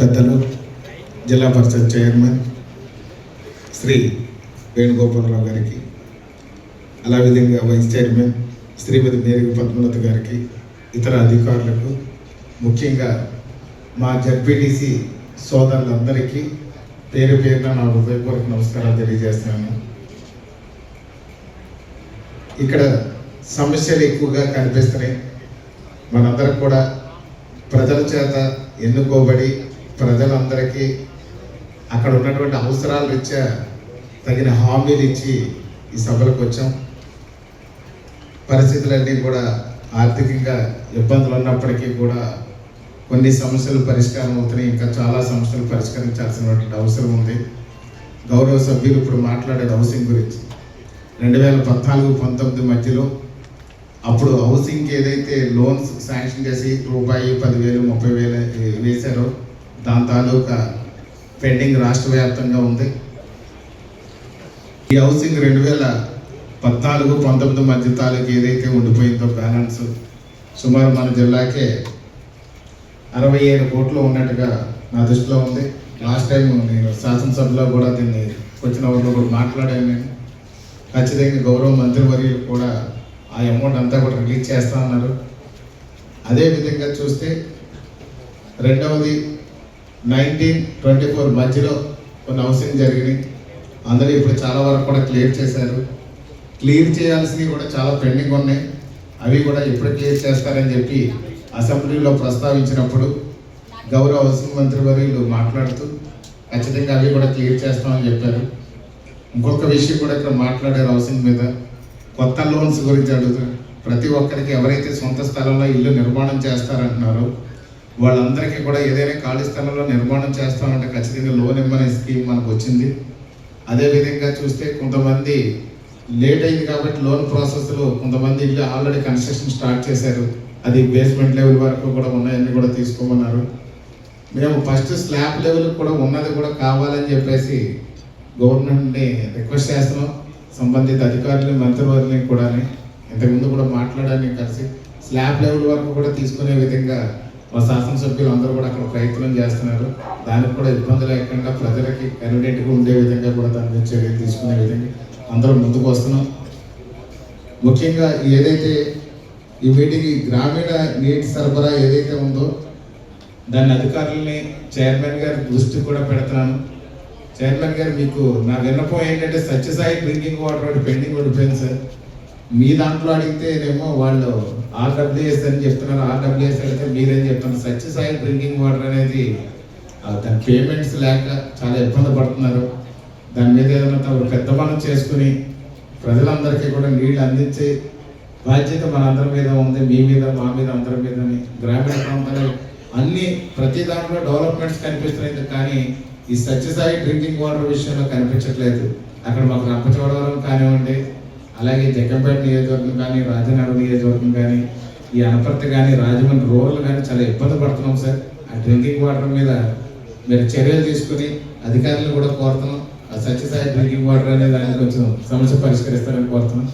పెద్దలు జిల్లా పరిషత్ చైర్మన్ శ్రీ వేణుగోపాలరావు గారికి అలా విధంగా వైస్ చైర్మన్ శ్రీమతి మేరీ పద్మనాథ్ గారికి ఇతర అధికారులకు ముఖ్యంగా మా జడ్పీటీసీ సోదరులందరికీ పేరు పేరున నా హృదయపూర్వక నమస్కారాలు తెలియజేస్తున్నాను. ఇక్కడ సమస్యలు ఎక్కువగా కనిపిస్తున్నాయి. మనందరం కూడా ప్రజల చేత ఎన్నుకోబడి ప్రజలందరికీ అక్కడ ఉన్నటువంటి అవసరాల రీత్యా తగిన హామీలు ఇచ్చి ఈ సభలకు వచ్చాం. పరిస్థితులన్నీ కూడా ఆర్థికంగా ఇబ్బందులు ఉన్నప్పటికీ కూడా కొన్ని సమస్యలు పరిష్కారం అవుతున్నాయి. ఇంకా చాలా సమస్యలు పరిష్కరించాల్సినటువంటి అవసరం ఉంది. గౌరవ సభ్యులు ఇప్పుడు మాట్లాడే హౌసింగ్ గురించి. రెండు వేల పద్నాలుగు పంతొమ్మిది మధ్యలో అప్పుడు హౌసింగ్కి ఏదైతే లోన్స్ శాంక్షన్ చేసి రూపాయి పదివేలు ముప్పై వేలు వేశారో దాని తాలూకా పెండింగ్ రాష్ట్ర వ్యాప్తంగా ఉంది. ఈ హౌసింగ్ రెండు వేల పద్నాలుగు పంతొమ్మిది మధ్య తాలూకు ఏదైతే ఉండిపోయిందో బ్యాలెన్స్ సుమారు మన జిల్లాకే అరవై ఏడు కోట్లు ఉన్నట్టుగా నా దృష్టిలో ఉంది. లాస్ట్ టైం నేను శాసనసభలో కూడా దీన్ని వచ్చిన వాళ్ళు కూడా మాట్లాడాను నేను. ఖచ్చితంగా గౌరవ మంత్రివర్యులు కూడా ఆ అమౌంట్ అంతా కూడా రిలీజ్ చేస్తా ఉన్నారు అదే విధంగా చూస్తే రెండవది నైన్టీన్ ట్వంటీ ఫోర్ మధ్యలో కొన్ని హౌసింగ్ జరిగినాయి. అందరూ ఇప్పుడు చాలా వరకు కూడా క్లియర్ చేశారు. క్లియర్ చేయాల్సినవి కూడా చాలా పెండింగ్ ఉన్నాయి. అవి కూడా ఎప్పుడు క్లియర్ చేస్తారని చెప్పి అసెంబ్లీలో ప్రస్తావించినప్పుడు గౌరవ హౌసింగ్ మంత్రి వర్యులు మాట్లాడుతూ ఖచ్చితంగా అవి కూడా క్లియర్ చేస్తామని చెప్పారు. ఇంకొక విషయం కూడా ఇక్కడ మాట్లాడారు హౌసింగ్ మీద. కొత్త లోన్స్ గురించి అడుగుతారు. ప్రతి ఒక్కరికి ఎవరైతే సొంత స్థలంలో ఇల్లు నిర్మాణం చేస్తారంటున్నారో వాళ్ళందరికీ కూడా ఏదైనా ఖాళీ స్థలంలో నిర్మాణం చేస్తామంటే ఖచ్చితంగా లోన్ ఇవ్వనే స్కీమ్ మనకు వచ్చింది. అదేవిధంగా చూస్తే కొంతమంది లేట్ అయింది కాబట్టి లోన్ ప్రాసెస్లో కొంతమంది ఇల్లు ఆల్రెడీ కన్స్ట్రక్షన్ స్టార్ట్ చేశారు. అది బేస్మెంట్ లెవెల్ వరకు కూడా ఉన్నాయని కూడా తీసుకోమన్నారు. మేము ఫస్ట్ స్లాబ్ లెవెల్ కూడా ఉన్నది కూడా కావాలని చెప్పేసి గవర్నమెంట్ని రిక్వెస్ట్ చేస్తున్నాం. సంబంధిత అధికారులు మంత్రివర్యులని కూడా ఇంతకుముందు కూడా మాట్లాడాలని కలిసి. స్లాబ్ లెవెల్ వరకు కూడా తీసుకునే విధంగా మా శాసనసభ్యులు అందరూ కూడా అక్కడ ప్రయత్నం చేస్తున్నారు. దానికి కూడా ఇబ్బంది లేకుండా ప్రజలకి కన్వీనియంట్గా ఉండే విధంగా కూడా దాని మీద చర్యలు తీసుకునే విధంగా అందరూ ముందుకు వస్తున్నాం. ముఖ్యంగా ఏదైతే ఈ మీటింగ్ గ్రామీణ నీటి సరఫరా ఏదైతే ఉందో దాని అధికారులని చైర్మన్ గారి దృష్టి కూడా పెడుతున్నాను. చైర్మన్ గారు మీకు నా విన్నపం ఏంటంటే సత్యసాయి డ్రింకింగ్ వాటర్ ఒకటి పెండింగ్ ఉండిపోయింది సార్. మీ దాంట్లో అడిగితేనేమో వాళ్ళు ఆర్డబ్ల్యూఎస్ అని చెప్తున్నారు. ఆర్డబ్ల్యూఎస్ అయితే మీరేం చెప్తున్నారు సత్యసాయి డ్రింకింగ్ వాటర్ అనేది దాని పేమెంట్స్ లేక చాలా ఇబ్బంది పడుతున్నారు. దాని మీద ఏదైనా తమ పెద్ద పనులు చేసుకుని ప్రజలందరికీ కూడా నీళ్ళు అందించే బాధ్యత మనందరి మీద ఉంది. మీ మీద మా మీద అందరి మీద గ్రామీణ ప్రాంతాలు అన్ని ప్రతి దాంట్లో డెవలప్మెంట్స్ కనిపిస్తున్నాయి. కానీ ఈ సత్యసాయి డ్రింకింగ్ వాటర్ విషయంలో కనిపించట్లేదు. అక్కడ మాకు రంపచోడవరం కానివ్వండి అలాగే జగ్గంపేట నియోజకవర్గం కానీ రాజనగరం నియోజకవర్గం కానీ ఈ అనపర్తి కానీ రాజమండ్రి రూరల్ కానీ చాలా ఇబ్బంది పడుతున్నాం సార్. ఆ డ్రింకింగ్ వాటర్ మీద మీరు చర్యలు తీసుకుని అధికారులను కూడా కోరుతున్నాం. ఆ సత్యసాయి డ్రింకింగ్ వాటర్ అనే దాన్ని కొంచెం సమస్య పరిష్కరిస్తారని కోరుతున్నాం.